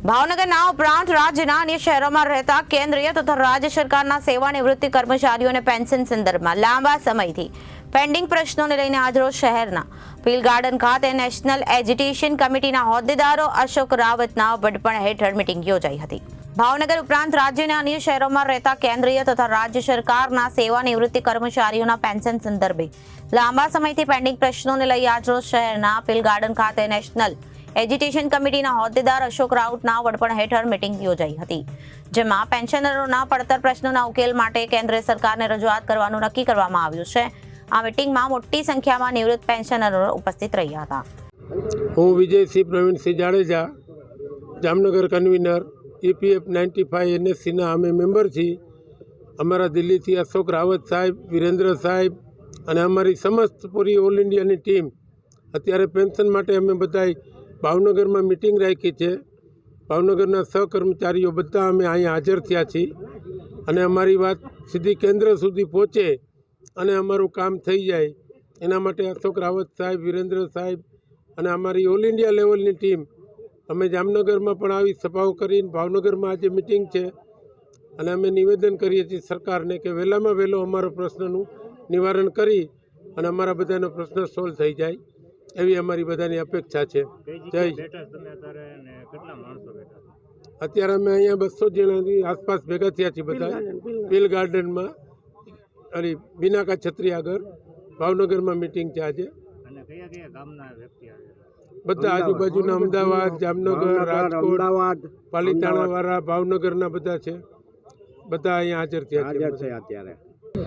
ભાવનગરના ઉપરાંત રાજ્યના અન્ય શહેરોમાં રહેતા કેન્દ્રીય તથા રાજ્ય સરકારના સેવા નિવૃત્તિ કર્મચારીઓને પેન્શન સંદર્ભમાં લાંબા સમયથી પેન્ડિંગ પ્રશ્નોને લઈને આજરોજ શહેરના પીલ ગાર્ડન ખાતે નેશનલ એજ્યુટેશન કમિટીના હોદ્દેદારો અશોક રાવતના વડપણ હેઠળ મિટિંગ યોજાઈ હતી. ભાવનગર ઉપરાંત રાજ્યના અન્ય શહેરોમાં રહેતા કેન્દ્રીય તથા રાજ્ય સરકારના સેવા નિવૃત્તિ કર્મચારીઓના પેન્શન સંદર્ભે લાંબા સમયથી પેન્ડિંગ પ્રશ્નોને લઈ આજરોજ શહેરના પીલ ગાર્ડન ખાતે નેશનલ એજ્યુકેશન કમિટીના હોદ્દેદાર અશોક રાઉતના વડપણ હેઠળ મિટિંગ યોજાઈ હતી, જેમાં પેન્શનરોના પડતર પ્રશ્નોના ઉકેલ માટે કેન્દ્ર સરકારને રજૂઆત કરવાનું નક્કી કરવામાં આવ્યું છે. આ મિટિંગમાં મોટી સંખ્યામાં નિવૃત્ત પેન્શનરો ઉપસ્થિત રહ્યા હતા. હું Vijaysinh Pravinsinh Jadeja, Jamnagar convener, EPF ninety five એનએસસીના અમે મેમ્બર છીએ. અમારા દિલ્હીથી અશોક રાવત સાહેબ, વિરેન્દ્ર સાહેબ અને અમારી સમસ્ત પૂરી ઓલ ઇન્ડિયાની ટીમ, અત્યારે પેન્શન માટે અમે બધાય ભાવનગરમાં મિટિંગ રાખી છે. ભાવનગરના સહકર્મચારીઓ બધા અમે અહીંયા હાજર થયા છીએ. અને અમારી વાત સીધી કેન્દ્ર સુધી પહોંચે અને અમારું કામ થઈ જાય. એના માટે અશોક રાવત સાહેબ, વિરેન્દ્ર સાહેબ અને અમારી ઓલ ઇન્ડિયા લેવલની ટીમ અમે જામનગરમાં પણ આવી સભાઓ કરીને ભાવનગરમાં આજે મિટિંગ છે. અને અમે નિવેદન કરીએ છીએ સરકારને કે વહેલામાં વહેલો અમારો પ્રશ્નનું નિવારણ કરી અને અમારા બધાનો પ્રશ્ન સોલ્વ થઈ જાય. એવી અમારી બધાની અપેક્ષા છે. જય અત્યારે અને કેટલા માણસો બેઠા અત્યારે અમે અહીંયા બસો જણાની આસપાસ ભેગા થયા છીએ બધા. પીલ ગાર્ડનમાં અને બિનાકા છત્રી આગળ ભાવનગરમાં મિટિંગ છે આજે. અને કયા કયા ગામના વ્યક્તિ આવ્યા બધા આજુબાજુના અમદાવાદ જામનગર રાજકોટ પાલીતાણાવાળા પાલીતાણા વાળા ભાવનગરના બધા છે. બધા અહીંયા હાજર થયા છે અત્યારે.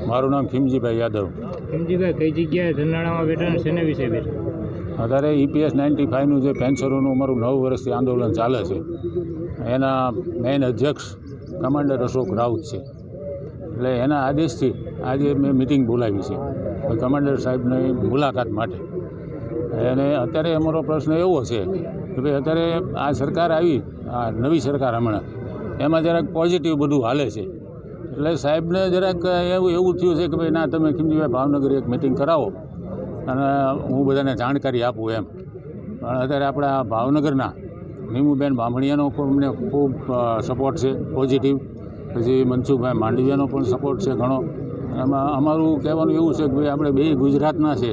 મારું નામ ખીમજીભાઈ યાદવ. ખીમજીભાઈ કઈ જગ્યાએ ધંધાણામાં બેઠા અને શેને વિશે બેઠા? અત્યારે ઈપીએસ નાઇન્ટી ફાઇવનું જે પેન્શનોનું અમારું નવ વર્ષથી આંદોલન ચાલે છે, એના મેઇન અધ્યક્ષ કમાન્ડર અશોક રાઉત છે. એટલે એના આદેશથી આજે મેં મિટિંગ બોલાવી છે કમાન્ડર સાહેબની મુલાકાત માટે. અને અત્યારે અમારો પ્રશ્ન એવો છે કે ભાઈ અત્યારે આ સરકાર આવી, આ નવી સરકાર હમણાં, એમાં જરાક પોઝિટિવ બધું હાલે છે. એટલે સાહેબને જરાક એવું એવું થયું છે કે ભાઈ ના, તમે ખીમજીભાઈ ભાવનગર એક મિટિંગ કરાવો. અને હું બધાને જાણકારી આપું એમ. પણ અત્યારે આપણા ભાવનગરના નીમુબેન બામણીયાનો પણ અમને ખૂબ સપોર્ટ છે પોઝિટિવ પછી મનસુખભાઈ માંડવિયાનો પણ સપોર્ટ છે ઘણો. એમાં અમારું કહેવાનું એવું છે કે ભાઈ આપણે બે ગુજરાતના છે,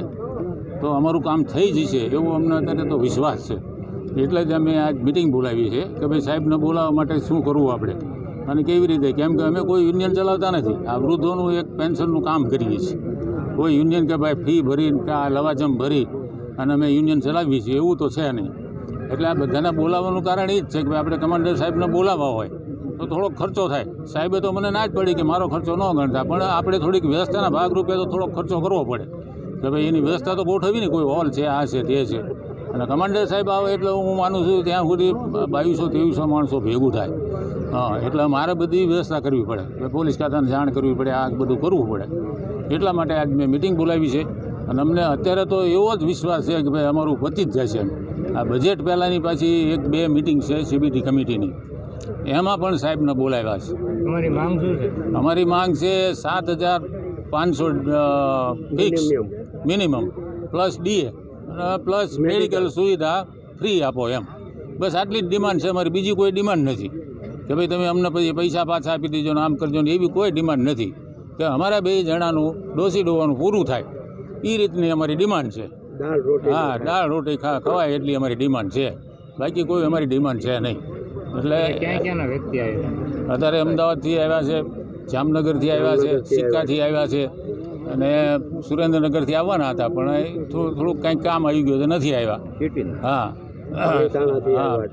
તો અમારું કામ થઈ જશે એવો અમને અત્યારે તો વિશ્વાસ છે. એટલે જ અમે આજ મિટિંગ બોલાવી છે કે ભાઈ સાહેબને બોલાવવા માટે શું કરવું આપણે? અને કેવી રીતે? કેમ કે અમે કોઈ યુનિયન ચલાવતા નથી. આ વૃદ્ધોનું એક પેન્શનનું કામ કરીએ છીએ. કોઈ યુનિયન કે ભાઈ ફી ભરીને કે આ લવાજમ ભરી અને અમે યુનિયન ચલાવીએ છીએ, એવું તો છે નહીં. એટલે આ બધાને બોલાવવાનું કારણ એ જ છે કે આપણે કમાન્ડર સાહેબને બોલાવવા હોય તો થોડોક ખર્ચો થાય. સાહેબે તો મને ના જ પડી કે મારો ખર્ચો ન ગણતા, પણ આપણે થોડીક વ્યવસ્થાના ભાગરૂપે તો થોડોક ખર્ચો કરવો પડે. કે ભાઈ એની વ્યવસ્થા તો ગોઠવી ને કોઈ હોલ છે, આ છે, તે છે. અને કમાન્ડર સાહેબ આવે એટલે હું માનું છું ત્યાં સુધી બાવીસો ત્રેવીસો માણસો ભેગું થાય. હા એટલે મારે બધી વ્યવસ્થા કરવી પડે. પોલીસ ખાતાને જાણ કરવી પડે આ બધું કરવું પડે. એટલા માટે આજ મેં મિટિંગ બોલાવી છે. અને અમને અત્યારે તો એવો જ વિશ્વાસ છે કે ભાઈ અમારું પતી જ જશે એમ. આ બજેટ પહેલાંની પાછી એક બે મિટિંગ છે સીબીટી કમિટીની. એમાં પણ સાહેબને બોલાવ્યા છે. અમારી માંગ શું છે? અમારી માંગ છે સાત હજાર પાંચસો ફિક્સ મિનિમમ પ્લસ ડીએ અને પ્લસ મેડિકલ સુવિધા ફ્રી આપો એમ. બસ આટલી જ ડિમાન્ડ છે. અમારી બીજી કોઈ ડિમાન્ડ નથી. કે ભાઈ તમે અમને પછી પૈસા પાછા આપી દેજો ને આમ કરજો ને એવી કોઈ ડિમાન્ડ નથી. કે અમારા બે જણાનું ડોસી ડોવાનું પૂરું થાય. એ રીતની અમારી ડિમાન્ડ છે. હા દાળ રોટી ખા ખવાય એટલી અમારી ડિમાન્ડ છે. બાકી કોઈ અમારી ડિમાન્ડ છે નહીં. એટલે ક્યાં ક્યાંના વ્યક્તિ આવ્યા? અત્યારે અમદાવાદથી આવ્યા છે જામનગરથી આવ્યા છે સિક્કાથી આવ્યા છે. અને સુરેન્દ્રનગરથી આવવાના હતા પણ એ થોડું થોડુંક કંઈક કામ આવી ગયું તો નથી આવ્યા. હા. આવ્યા.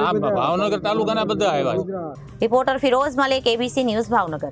આ ભાવનગર તાલુકાના બધા આવ્યા છે reporter Firoz Malik ABC news Bhavnagar